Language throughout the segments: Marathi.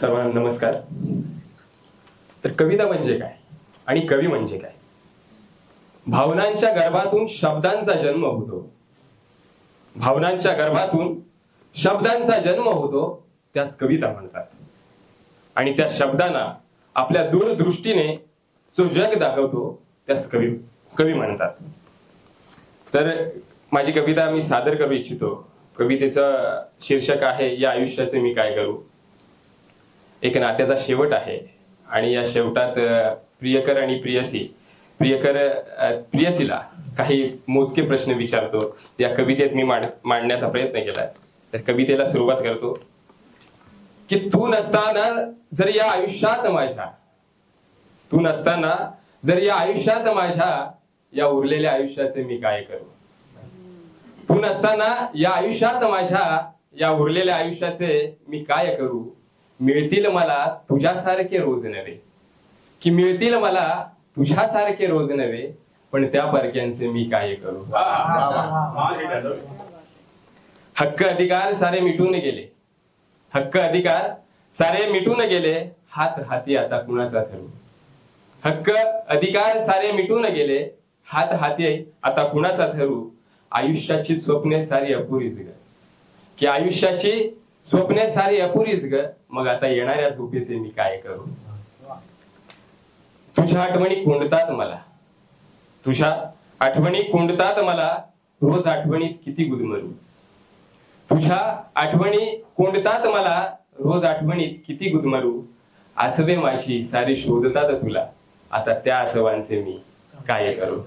सर्वांना नमस्कार. तर कविता म्हणजे काय? आणि कवी म्हणजे काय? भावनांच्या गर्भातून शब्दांचा जन्म होतो. भावनांच्या गर्भातून शब्दांचा जन्म होतो त्यास कविता म्हणतात. आणि त्या शब्दांना आपल्या दूरदृष्टीने जो जग दाखवतो त्यास कवी कवी म्हणतात. तर माझी कविता मी सादर करू इच्छितो. कवितेचं शीर्षक आहे या आयुष्याचे मी काय करू? एक नात्याचा शेवट आहे. आणि या शेवटात प्रियकर आणि प्रियसी. प्रियकर प्रियसीला काही मोजके प्रश्न विचारतो. या कवितेत मी मांड मांडण्याचा प्रयत्न केलाय. तर कवितेला सुरुवात करतो. की तू नसताना जर या आयुष्यात माझ्या तू नसताना जर या आयुष्यात माझ्या या उरलेल्या आयुष्याचे मी काय करू? तू नसताना या आयुष्यात माझ्या या उरलेल्या आयुष्याचे मी काय करू? मिळतील मला तुझ्यासारखे रोज नव्हे. की मिळतील मला तुझ्यासारखे रोज नव्हे पण त्या परक्यांचे मी काय करू? हक्क अधिकार सारे मिटून गेले. हक्क अधिकार सारे मिटून गेले हात हाती आता कुणाचा ठरू हक्क अधिकार सारे मिटून गेले हात हाती आता कुणाचा ठरू आयुष्याची स्वप्ने सारी अपुरीच ग. की आयुष्याची स्वप्ने सारी अपुरीच ग. मग आता येणाऱ्या झोपेचे मी काय करू? तुझ्या आठवणी कोंडतात मला. तुझ्या आठवणी कोंडतात मला. रोज आठवणीत किती गुदमरू. तुझ्या आठवणी कोंडतात मला. रोज आठवणीत किती गुदमरू. आसवे माझी सारी शोधतात तुला. आता त्या आसवांचे मी काय करू?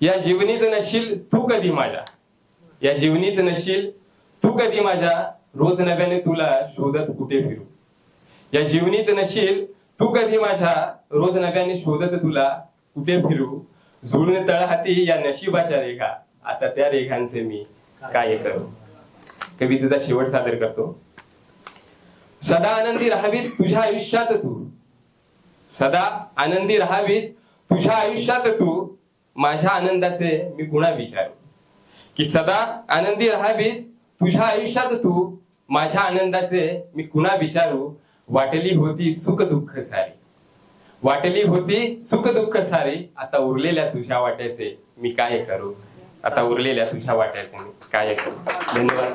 या जीवनीच नशील तू कधी माझ्या? या जीवनीच नशील तू कधी माझ्या रोज नव्याने तुला शोधत कुठे फिरू? या जीवनीच नशील तू कधी माझ्या रोज नव्याने शोधत तुला कुठे फिरू? झुळून तळहाती या नशिबाच्या रेखा आता त्या रेखांचे मी काय करू? कवितेचा शेवट सादर करतो. सदा आनंदी राहावीस तुझ्या आयुष्यात तू. सदा आनंदी राहावीस तुझ्या आयुष्यात तू. माझ्या आनंदाचे मी पुन्हा विचारू. की सदा आनंदी राहावीस तुझ्या आयुष्यात तू माझ्या आनंदाचे मी कुणा विचारू? वाटली होती सुख दुःख सारी. वाटली होती सुख दुःख सारी. आता उरलेल्या तुझ्या वाट्याचे मी काय करू? आता उरलेल्या तुझ्या वाट्याचे मी काय करू? धन्यवाद.